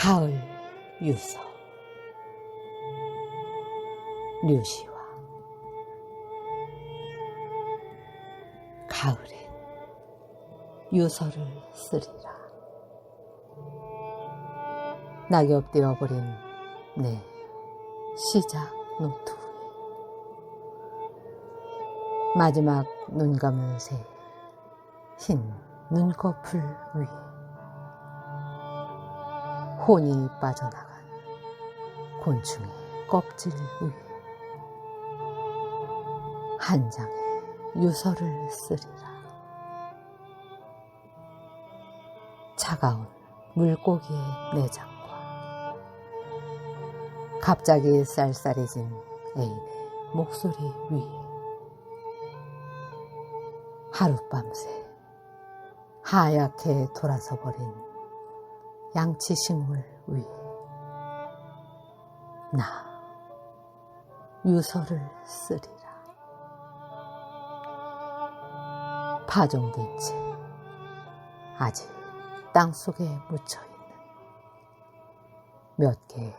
가을 유서. 류시와 가을엔 유서를 쓰리라. 낙엽 띄어버린 내 시작 노트 마지막 눈 감은 새흰 눈꺼풀 위에 혼이 빠져나간 곤충의 껍질 위에 한 장의 유서를 쓰리라. 차가운 물고기의 내장과 갑자기 쌀쌀해진 애인의 목소리 위에 하룻밤새 하얗게 돌아서 버린 양치식물 위에 나 유서를 쓰리라. 파종된 채 아직 땅 속에 묻혀 있는 몇 개의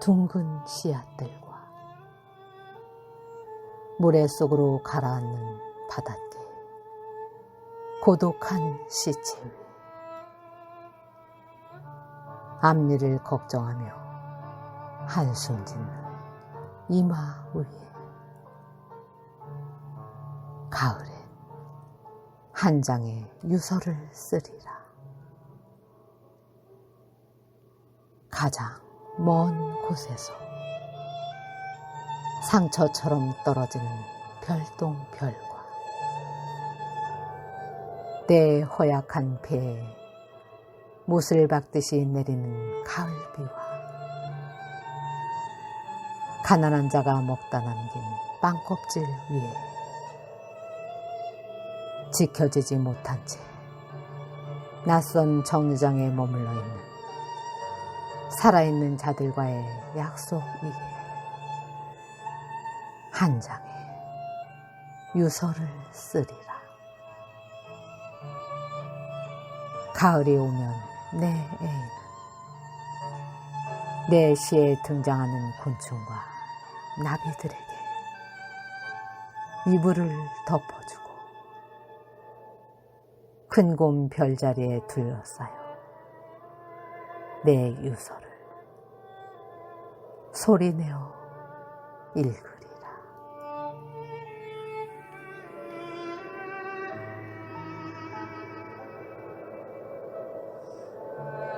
둥근 씨앗들과 모래 속으로 가라앉는 바닷개 고독한 시체 위 앞니를 걱정하며 한숨 짓는 이마 위에 가을엔 한 장의 유서를 쓰리라. 가장 먼 곳에서 상처처럼 떨어지는 별똥별과 내 허약한 배에 못을 박듯이 내리는 가을비와 가난한 자가 먹다 남긴 빵껍질 위에 지켜지지 못한 채 낯선 정류장에 머물러 있는 살아있는 자들과의 약속 위에 한 장의 유서를 쓰리라. 가을이 오면 내 애인은 내 시에 등장하는 곤충과 나비들에게 이불을 덮어주고 큰 곰 별자리에 둘러싸여 내 유서를 소리내어 읽으리. Yeah.